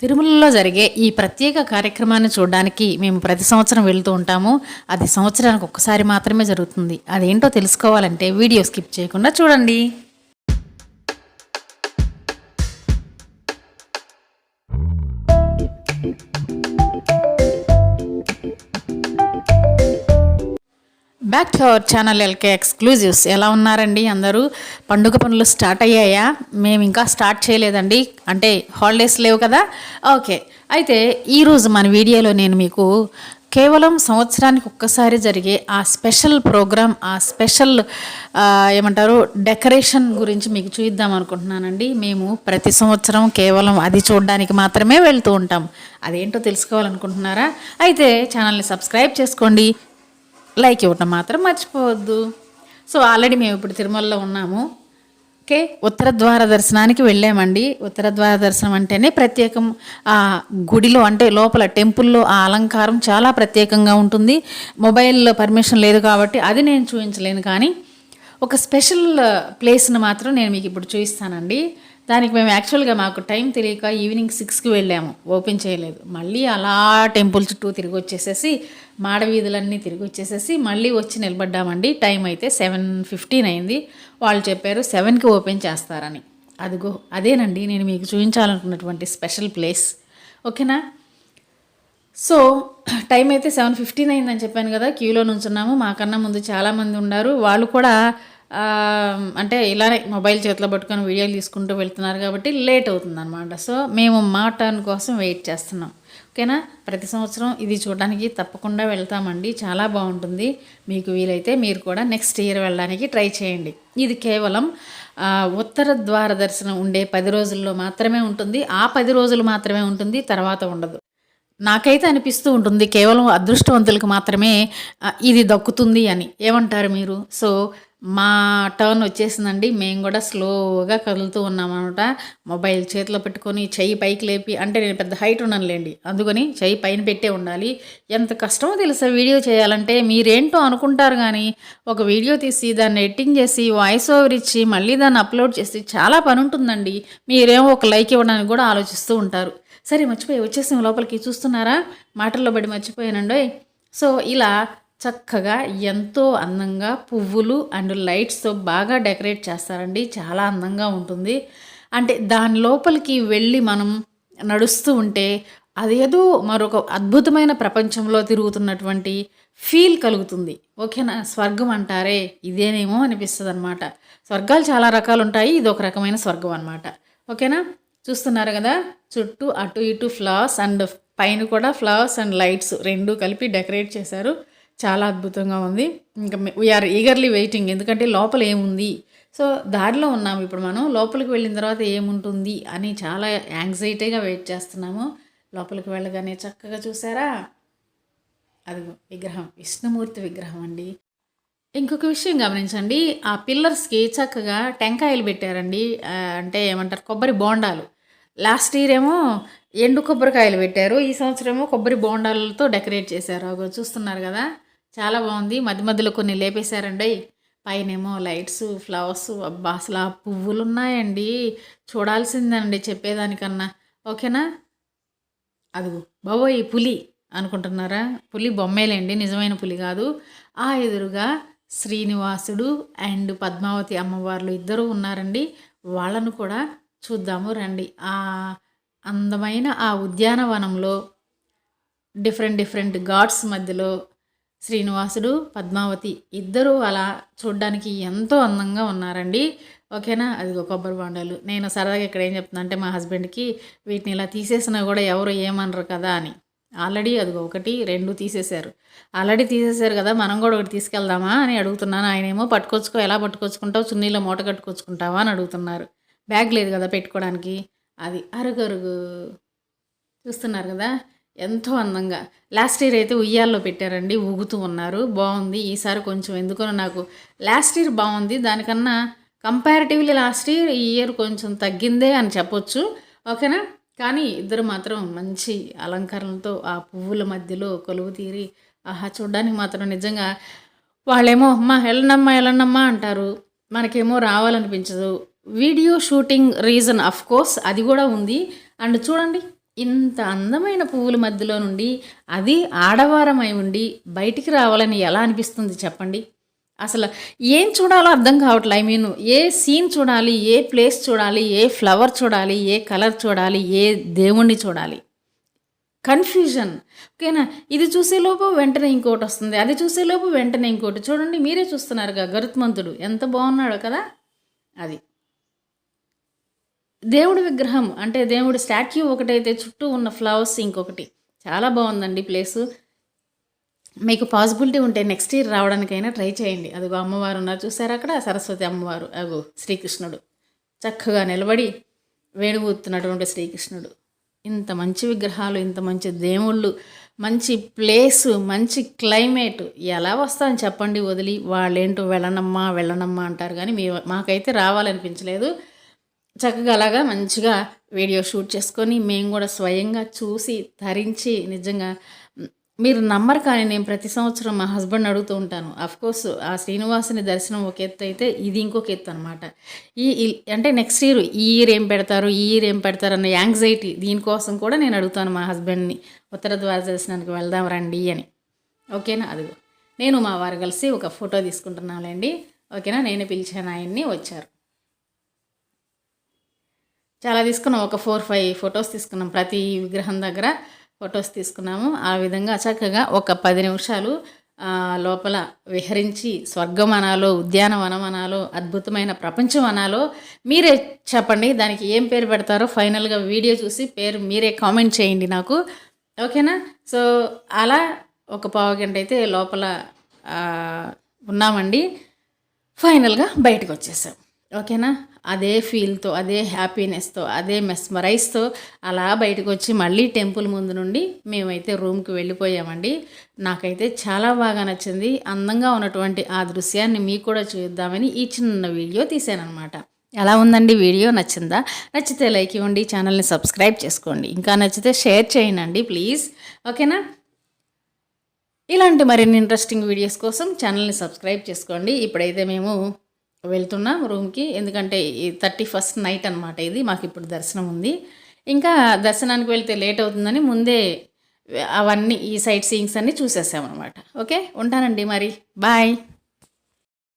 తిరుమలలో జరిగే ఈ ప్రత్యేక కార్యక్రమాన్ని చూడడానికి మేము ప్రతి సంవత్సరం వెళ్తూ ఉంటాము. అది సంవత్సరానికి ఒక్కసారి మాత్రమే జరుగుతుంది. అదేంటో తెలుసుకోవాలంటే వీడియో స్కిప్ చేయకుండా చూడండి. Back to our channel LK exclusives ఎలా ఉన్నారండి అందరూ? పండుగ పనులు స్టార్ట్ అయ్యాయా? మేము ఇంకా స్టార్ట్ చేయలేదండి. అంటే హాలిడేస్ లేవు కదా? ఓకే. అయితే ఈరోజు మన వీడియోలో నేను మీకు కేవలం సంవత్సరానికి ఒక్కసారి జరిగే ఆ స్పెషల్ ప్రోగ్రామ్ ఆ స్పెషల్ ఏమంటారు డెకరేషన్ గురించి మీకు చూద్దాం అనుకుంటున్నానండి. మేము ప్రతి సంవత్సరం కేవలం అది చూడడానికి మాత్రమే వెళ్తూ ఉంటాం. అదేంటో తెలుసుకోవాలనుకుంటున్నారా? అయితే ఛానల్ని సబ్స్క్రైబ్ చేసుకోండి. లైక్ ఇవ్వటం మాత్రం మర్చిపోవద్దు. సో ఆల్రెడీ మేము ఇప్పుడు తిరుమలలో ఉన్నాము. ఓకే? ఉత్తర ద్వార దర్శనానికి వెళ్ళామండి. ఉత్తర ద్వార దర్శనం అంటేనే ప్రత్యేకం. ఆ గుడిలో అంటే లోపల టెంపుల్లో ఆ అలంకారం చాలా ప్రత్యేకంగా ఉంటుంది. మొబైల్లో పర్మిషన్ లేదు కాబట్టి అది నేను చూపించలేను కానీ ఒక స్పెషల్ ప్లేస్ను మాత్రం నేను మీకు ఇప్పుడు చూపిస్తానండి దానికి మేము యాక్చువల్గా మాకు టైం తెలియక ఈవినింగ్ సిక్స్కి వెళ్ళాము. ఓపెన్ చేయలేదు. మళ్ళీ అలా టెంపుల్ చుట్టూ తిరిగి వచ్చేసేసి మాడవీధులన్నీ తిరిగి వచ్చేసేసి మళ్ళీ వచ్చి నిలబడ్డామండి. టైం అయితే సెవెన్ ఫిఫ్టీన్ అయింది. వాళ్ళు చెప్పారు సెవెన్కి ఓపెన్ చేస్తారని. అదిగో అదేనండి నేను మీకు చూపించాలనుకున్నటువంటి స్పెషల్ ప్లేస్ ఓకేనా సో టైం అయితే సెవెన్ ఫిఫ్టీన్ అయిందని చెప్పాను కదా. క్యూలో నుంచున్నాము. మాకన్నా ముందు చాలామంది ఉన్నారు. వాళ్ళు కూడా అంటే ఇలానే మొబైల్ చేతిలో పట్టుకొని వీడియోలు తీసుకుంటూ వెళ్తున్నారు కాబట్టి లేట్ అవుతుంది అనమాట సో మేము మా టర్న్ కోసం వెయిట్ చేస్తున్నాం. ఓకేనా? ప్రతి సంవత్సరం ఇది చూడడానికి తప్పకుండా వెళ్తామండి. చాలా బాగుంటుంది. మీకు వీలైతే మీరు కూడా నెక్స్ట్ ఇయర్ వెళ్ళడానికి ట్రై చేయండి. ఇది కేవలం ఉత్తర ద్వార దర్శనం ఉండే పది రోజుల్లో మాత్రమే ఉంటుంది. ఆ పది రోజులు మాత్రమే ఉంటుంది. తర్వాత ఉండదు. నాకైతే అనిపిస్తూ ఉంటుంది కేవలం అదృష్టవంతులకు మాత్రమే ఇది దక్కుతుంది అని. ఏమంటారు మీరు? సో మా టర్న్ వచ్చేసిందండి. మేము కూడా స్లోగా కదులుతూ ఉన్నామన్నమాట. మొబైల్ చేతిలో పెట్టుకొని చెయ్యి పైకి లేపి అంటే నేను పెద్ద హైట్ ఉన్నానులేండి. అందుకని చెయ్యి పైన పెట్టే ఉండాలి. ఎంత కష్టమో తెలుసా వీడియో చేయాలంటే మీరేంటో అనుకుంటారు కానీ ఒక వీడియో తీసి దాన్ని ఎడిటింగ్ చేసి వాయిస్ ఓవర్ ఇచ్చి మళ్ళీ దాన్ని అప్లోడ్ చేసి చాలా పని ఉంటుందండి. మీరేమో ఒక లైక్ ఇవ్వడానికి కూడా ఆలోచిస్తూ ఉంటారు. సరే మర్చిపోయి వచ్చేసాం లోపలికి. చూస్తున్నారా? మాటల్లో పడి మర్చిపోయానండి సో ఇలా చక్కగా ఎంతో అందంగా పువ్వులు అండ్ లైట్స్తో బాగా డెకరేట్ చేస్తారండి. చాలా అందంగా ఉంటుంది. అంటే దాని లోపలికి వెళ్ళి మనం నడుస్తూ ఉంటే అదేదో మరొక అద్భుతమైన ప్రపంచంలో తిరుగుతున్నటువంటి ఫీల్ కలుగుతుంది. ఓకేనా? స్వర్గం అంటారే ఇదేనేమో అనిపిస్తుంది అనమాట స్వర్గాలు చాలా రకాలు ఉంటాయి ఇది ఒక రకమైన స్వర్గం అనమాట ఓకేనా? చూస్తున్నారు కదా? చుట్టూ అటు ఇటు ఫ్లవర్స్ అండ్ పైన కూడా ఫ్లవర్స్ అండ్ లైట్స్ రెండు కలిపి డెకరేట్ చేశారు. చాలా అద్భుతంగా ఉంది. ఇంకా వీఆర్ ఈగర్లీ వెయిటింగ్ ఎందుకంటే లోపల ఏముంది? సో దారిలో ఉన్నాము ఇప్పుడు మనం. లోపలికి వెళ్ళిన తర్వాత ఏముంటుంది అని చాలా యాంగ్జైటీగా వెయిట్ చేస్తున్నాము. లోపలికి వెళ్ళగానే చక్కగా చూసారా? అది విగ్రహం. విష్ణుమూర్తి విగ్రహం అండి. ఇంకొక విషయం గమనించండి. ఆ పిల్లర్స్కి చక్కగా టెంకాయలు పెట్టారండి. అంటే ఏమంటారు? కొబ్బరి బోండాలు. లాస్ట్ ఇయర్ ఏమో ఎండు కొబ్బరికాయలు పెట్టారు. ఈ సంవత్సరం ఏమో కొబ్బరి బోండాలతో డెకరేట్ చేశారు. చూస్తున్నారు కదా? చాలా బాగుంది. మధ్య మధ్యలో కొన్ని లేపేశారండి. పైనేమో లైట్స్ ఫ్లవర్స్ అబ్బా! అసలు ఆ పువ్వులు ఉన్నాయండి చూడాల్సిందండి చెప్పేదానికన్నా. ఓకేనా? అదిగో బాబోయ్ పులి అనుకుంటున్నారా? పులి బొమ్మేలేండి. నిజమైన పులి కాదు. ఆ ఎదురుగా శ్రీనివాసుడు అండ్ పద్మావతి అమ్మవార్లు ఇద్దరు ఉన్నారండి. వాళ్ళను కూడా చూద్దాము రండి. ఆ అందమైన ఆ ఉద్యానవనంలో డిఫరెంట్ డిఫరెంట్ గాడ్స్ మధ్యలో శ్రీనివాసుడు పద్మావతి ఇద్దరూ అలా చూడ్డానికి ఎంతో అందంగా ఉన్నారండి. ఓకేనా? అది కొబ్బరి బొండాలు. నేను సరదాగా ఇక్కడ ఏం చెప్తున్నా అంటే మా హస్బెండ్కి వీటిని ఇలా తీసేసినా కూడా ఎవరు ఏమనరు కదా అని. ఆల్రెడీ అది ఒకటి రెండు తీసేశారు. ఆల్రెడీ తీసేశారు కదా మనం కూడా ఒకటి తీసుకెళ్దామా అని అడుగుతున్నాను ఆయన ఏమో పట్టుకొచ్చుకో ఎలా పట్టుకొచ్చుకుంటావు? చున్నీలో మూట కట్టుకొచ్చుకుంటావా అని అడుగుతున్నారు. బ్యాగ్ లేదు కదా పెట్టుకోవడానికి అది అరుగరుగు. చూస్తున్నారు కదా? ఎంతో అందంగా. లాస్ట్ ఇయర్ అయితే ఉయ్యాల్లో పెట్టారండి ఊగుతూ ఉన్నారు. బాగుంది. ఈసారి కొంచెం ఎందుకనో నాకు లాస్ట్ ఇయర్ బాగుంది. దానికన్నా కంపారిటివ్లీ లాస్ట్ ఇయర్ ఈ ఇయర్ కొంచెం తగ్గిందే అని చెప్పొచ్చు. ఓకేనా? కానీ ఇద్దరు మాత్రం మంచి అలంకరణలతో ఆ పువ్వుల మధ్యలో కొలువు తీరి ఆహా చూడడానికి మాత్రం నిజంగా వాళ్ళేమో అమ్మా వెళ్ళనమ్మా వెళ్ళనమ్మా అంటారు. మనకేమో రావాలనిపించదు. Video shooting reason of course అది కూడా ఉంది. అండ్ చూడండి ఇంత అందమైన పువ్వుల మధ్యలో నుండి అది ఆడవారమై ఉండి బయటికి రావాలని ఎలా అనిపిస్తుంది చెప్పండి? అసలు ఏం చూడాలో అర్థం కావట్లే. ఐ మీన్ ఏ సీన్ చూడాలి ఏ ప్లేస్ చూడాలి ఏ ఫ్లవర్ చూడాలి ఏ కలర్ చూడాలి ఏ దేవుణ్ణి చూడాలి? కన్ఫ్యూజన్ ఓకేనా? ఇది చూసేలోపు వెంటనే ఇంకోటి వస్తుంది. అది చూసేలోపు వెంటనే ఇంకోటి. చూడండి మీరే చూస్తున్నారుగా గరుత్మంతుడు. ఎంత బాగున్నాడో కదా? అది. దేవుడి విగ్రహం అంటే దేవుడి స్టాట్యూ ఒకటైతే చుట్టూ ఉన్న ఫ్లవర్స్ ఇంకొకటి. చాలా బాగుందండి ప్లేసు. మీకు పాసిబిలిటీ ఉంటే నెక్స్ట్ ఇయర్ రావడానికైనా ట్రై చేయండి. అదిగో అమ్మవారు ఉన్నారు చూసారు అక్కడ? సరస్వతి అమ్మవారు. అగో శ్రీకృష్ణుడు. చక్కగా నిలబడి వేణుగూతున్నటువంటి శ్రీకృష్ణుడు. ఇంత మంచి విగ్రహాలు ఇంత మంచి దేవుళ్ళు మంచి ప్లేసు మంచి క్లైమేట్. ఎలా వస్తాను చెప్పండి వదిలి. వాళ్ళేంటో వెళ్ళనమ్మా వెళ్ళనమ్మా అంటారు. కానీ మీ మాకైతే రావాలనిపించలేదు. చక్కగా అలాగా మంచిగా వీడియో షూట్ చేసుకొని మేము కూడా స్వయంగా చూసి ధరించి నిజంగా మీరు నమ్మరు కానీ నేను ప్రతి సంవత్సరం మా హస్బెండ్ అడుగుతూ ఉంటాను. కోర్స్ ఆ శ్రీనివాసుని దర్శనం ఒక ఎత్తు అయితే ఇది ఇంకొక ఎత్తు అనమాట ఈ ఈ- అంటే నెక్స్ట్ ఇయర్ ఈ ఇయర్ ఏం పెడతారు ఈ ఇయర్ ఏం పెడతారు అన్న యాంగ్జైటీ దీనికోసం కూడా నేను అడుగుతాను మా హస్బెండ్ని. ఉత్తర ద్వార దర్శనానికి వెళ్దాం రండి అని. ఓకేనా అదిగో. నేను మా వారు కలిసి ఒక ఫోటో తీసుకుంటున్నానులేండి. ఓకేనా నేను పిలిచాను ఆయన్ని వచ్చారు. చాలా తీసుకున్నాం. ఒక ఫోర్ ఫైవ్ ఫొటోస్ తీసుకున్నాం. ప్రతి విగ్రహం దగ్గర ఫొటోస్ తీసుకున్నాము. ఆ విధంగా చక్కగా ఒక పది నిమిషాలు లోపల విహరించి స్వర్గం అనాలో ఉద్యానవనం అనాలో అద్భుతమైన ప్రపంచం అనాలో మీరే చెప్పండి. దానికి ఏం పేరు పెడతారో ఫైనల్గా వీడియో చూసి పేరు మీరే కామెంట్ చేయండి నాకు. ఓకేనా? సో అలా ఒక పావు గంట అయితే లోపల ఉన్నామండి. ఫైనల్గా బయటకు వచ్చేసాం. ఓకేనా? అదే ఫీల్తో అదే హ్యాపీనెస్తో అదే మెస్మరైజ్తో అలా బయటకు వచ్చి మళ్ళీ టెంపుల్ ముందు నుండి మేమైతే రూమ్కి వెళ్ళిపోయామండి. నాకైతే చాలా బాగా నచ్చింది. అందంగా ఉన్నటువంటి ఆ దృశ్యాన్ని మీకు కూడా చూద్దామని ఈ చిన్న వీడియో తీసానమాట ఎలా ఉందండి? వీడియో నచ్చిందా? నచ్చితే లైక్ ఇవ్వండి ఛానల్ని సబ్స్క్రైబ్ చేసుకోండి. ఇంకా నచ్చితే షేర్ చేయండి ప్లీజ్. ఓకేనా? ఇలాంటి మరిన్ని ఇంట్రెస్టింగ్ వీడియోస్ కోసం ఛానల్ని సబ్స్క్రైబ్ చేసుకోండి. ఇప్పుడైతే మేము వెళ్తున్నాం రూమ్కి. ఎందుకంటే ఈ థర్టీ ఫస్ట్ నైట్ అనమాట ఇది. మాకు ఇప్పుడు దర్శనం ఉంది. ఇంకా దర్శనానికి వెళ్తే లేట్ అవుతుందని ముందే అవన్నీ ఈ సైట్ సీయింగ్స్ అన్నీ చూసేసామన్నమాట. ఓకే? ఉంటానండి మరి. బాయ్.